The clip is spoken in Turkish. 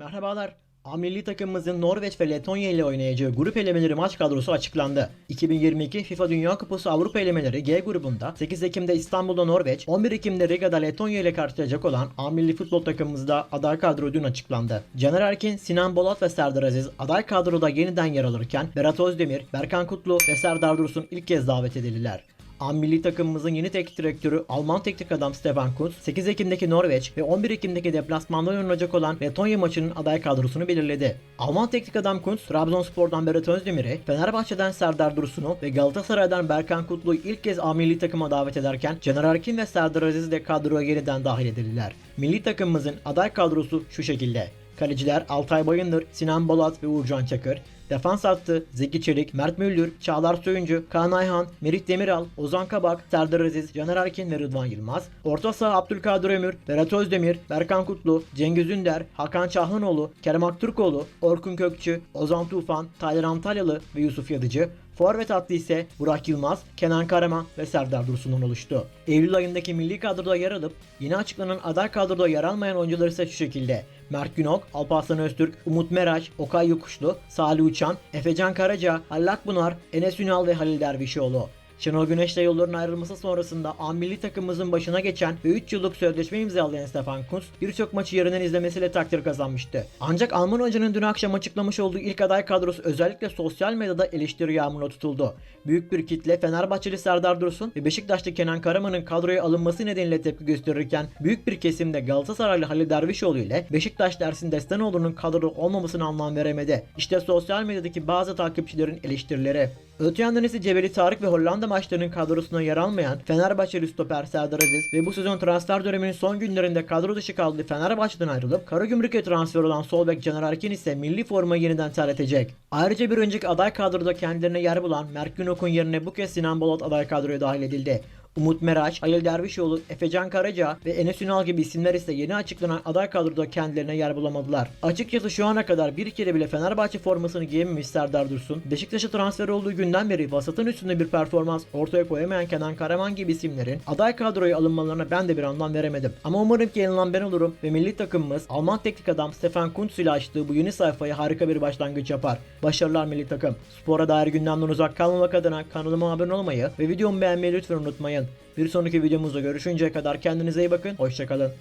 Merhabalar. A takımımızın Norveç ve Letonya ile oynayacağı grup elemeleri maç kadrosu açıklandı. 2022 FIFA Dünya Kupası Avrupa elemeleri G grubunda 8 Ekim'de İstanbul'da Norveç, 11 Ekim'de Riga'da Letonya ile karşılaşacak olan A futbol takımımızda aday kadro dün açıklandı. Caner Erkin, Sinan Bolat ve Serdar Aziz aday kadroda yeniden yer alırken Berat Özdemir, Berkan Kutlu ve Serdar Dursun ilk kez davet edildiler. A milli takımımızın yeni teknik direktörü Alman teknik adam Stefan Kuntz, 8 Ekim'deki Norveç ve 11 Ekim'deki deplasmanda oynanacak olan Letonya maçının aday kadrosunu belirledi. Alman teknik adam Kuntz, Trabzonspor'dan Berat Özdemir'i, Fenerbahçe'den Serdar Dursun'u ve Galatasaray'dan Berkan Kutlu'yu ilk kez A milli takıma davet ederken Caner Erkin ve Serdar Aziz de kadroya yeniden dahil edildiler. Milli takımımızın aday kadrosu şu şekilde. Kaleciler Altay Bayındır, Sinan Bolat ve Uğurcan Çakır. Defans hattı Zeki Çelik, Mert Müldür, Çağlar Söyüncü, Kaan Ayhan, Merih Demiral, Ozan Kabak, Serdar Aziz, Caner Erkin ve Rıdvan Yılmaz. Orta saha Abdülkadir Ömür, Berat Özdemir, Berkan Kutlu, Cengiz Ünder, Hakan Çahlanoğlu, Kerem Aktürkoğlu, Orkun Kökçü, Ozan Tufan, Taylan Antalyalı ve Yusuf Yadıcı. Forvet hattı ise Burak Yılmaz, Kenan Karaman ve Serdar Dursun'dan oluştu. Eylül ayındaki milli kadroda yer alıp yeni açıklanan aday kadroda yer almayan oyuncular ise şu şekilde. Mert Günok, Alparslan Öztürk, Umut Meraş, Okay Yokuşlu, Salih Uçan, Efecan Karaca, Halil Akbunar, Enes Ünal ve Halil Dervişoğlu. Şenol Güneş'le yolların ayrılması sonrasında A milli takımımızın başına geçen ve 3 yıllık sözleşme imzalayan Stefan Kuntz birçok maçı yerinden izlemesiyle takdir kazanmıştı. Ancak Alman hocanın dün akşam açıklamış olduğu ilk aday kadrosu özellikle sosyal medyada eleştiri yağmuruna tutuldu. Büyük bir kitle Fenerbahçeli Serdar Dursun ve Beşiktaşlı Kenan Karaman'ın kadroya alınması nedeniyle tepki gösterirken büyük bir kesimde Galatasaraylı Halil Dervişoğlu ile Beşiktaşlı Ersin Destanoğlu'nun kadroda olmamasına anlam veremedi. İşte sosyal medyadaki bazı takipçilerin eleştirileri. Öte yandan ise Cebeli Tarık ve Hollanda maçlarının kadrosuna yer almayan Fenerbahçeli stoper Serdar Aziz ve bu sezon transfer döneminin son günlerinde kadro dışı kaldığı Fenerbahçe'den ayrılıp Karagümrük'e transfer olan sol bek Caner Erkin ise milli formayı yeniden terletecek. Ayrıca bir önceki aday kadroda kendilerine yer bulan Mert Günok'un yerine bu kez Sinan Bolat aday kadroya dahil edildi. Umut Meraş, Halil Dervişoğlu, Efecan Karaca ve Enes Ünal gibi isimler ise yeni açıklanan aday kadroda kendilerine yer bulamadılar. Açıkçası şu ana kadar bir kere bile Fenerbahçe formasını giyememiş Serdar Dursun, Beşiktaş'a transfer olduğu günden beri vasatın üstünde bir performans ortaya koyamayan Kenan Karaman gibi isimlerin aday kadroya alınmalarına ben de bir anlam veremedim. Ama umarım ki yanılan ben olurum ve milli takımımız Alman teknik adam Stefan Kuntz ile açtığı bu yeni sayfaya harika bir başlangıç yapar. Başarılar milli takım. Spora dair gündemden uzak kalmamak adına kanalıma abone olmayı ve videomu beğenmeyi lütfen unutmayın. Bir sonraki videomuzda görüşünceye kadar kendinize iyi bakın. Hoşçakalın.